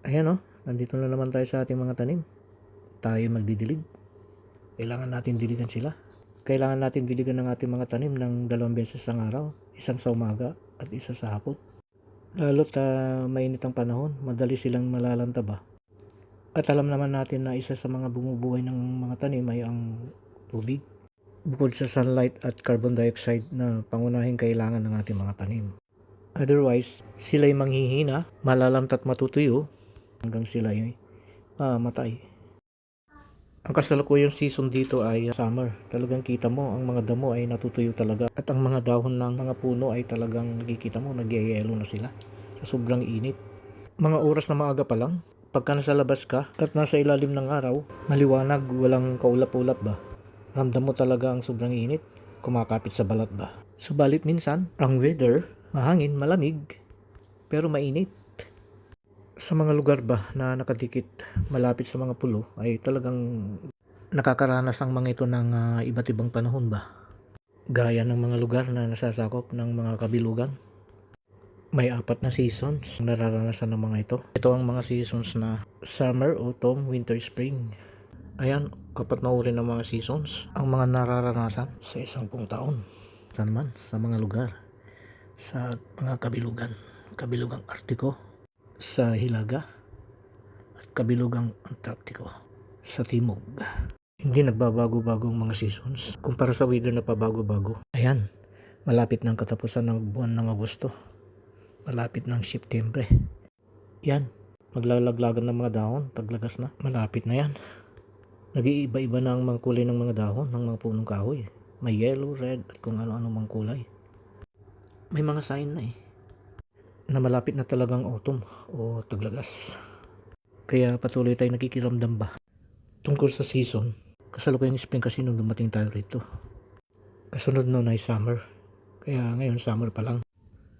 Ayan o, nandito na naman tayo sa ating mga tanim. Tayo magdidilig. Kailangan natin diligan sila. Kailangan natin diligan ng ating mga tanim ng dalawang beses sa araw. Isang sa umaga at isa sa hapon. Lalo't ah, mainit ang panahon, madali silang malalantaba. At alam naman natin na isa sa mga bumubuhay ng mga tanim ay ang tubig. Bukod sa sunlight at carbon dioxide na pangunahing kailangan ng ating mga tanim. Otherwise, sila'y manghihina, malalamtat matutuyo, hanggang sila ay mamatay. Ang kasalukuyang season dito ay summer. Talagang kita mo, ang mga damo ay natutuyo talaga. At ang mga dahon ng mga puno ay talagang nakikita mo, nagyayelo na sila. Sa sobrang init. Mga oras na maaga pa lang, pagka nasa labas ka at nasa ilalim ng araw, maliwanag, walang kaulap-ulap ba? Ramdam mo talaga ang sobrang init, kumakapit sa balat ba? Subalit minsan, ang weather, mahangin, malamig, pero mainit sa mga lugar ba na nakadikit malapit sa mga pulo ay talagang nakakaranas ang mga ito ng ah, iba't ibang panahon ba? Gaya ng mga lugar na nasasakop ng mga kabilugan. May apat na seasons na nararanasan ng mga ito. Ito ang mga seasons na summer, autumn, winter, spring. Ayan, apat na uri ng mga seasons ang mga nararanasan sa isang pung taon. Saan man, sa mga lugar. Sa mga kabilugan. Kabilugang Artiko, sa Hilaga at kabilugang Antarctico sa Timog. Hindi nagbabago-bago ang mga seasons kumpara sa weather na pabago-bago. Ayan, malapit ng katapusan ng buwan ng Agosto. Malapit ng September. Yan, maglalaglagan ng mga dahon, paglagas na. Malapit na yan. Nag-iiba-iba na ang mga kulay ng mga dahon ng mga punong kahoy. May yellow, red, at kung ano-ano mang kulay. May mga sign na eh na malapit na talagang autumn o taglagas. Kaya patuloy tayo nakikiramdam ba tungkol sa season. Kasalukuyang spring kasi nung dumating tayo rito. Kasunod nun ay summer. Kaya ngayon summer pa lang.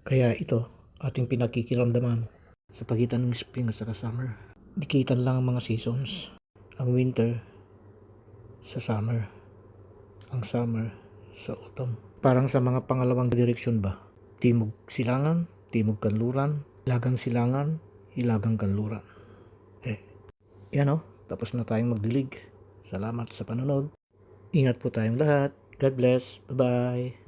Kaya ito, ating pinakikiramdaman sa pagitan ng spring at saka summer. Dikitan lang ang mga seasons. Ang winter sa summer. Ang summer sa autumn. Parang sa mga pangalawang direksyon ba? Timog silangan, Timog Kanluran, Hilagang Silangan, Hilagang Kanluran. Eh, yan o, tapos na tayong magdilig. Salamat sa panonood. Ingat po tayong lahat. God bless. Bye-bye.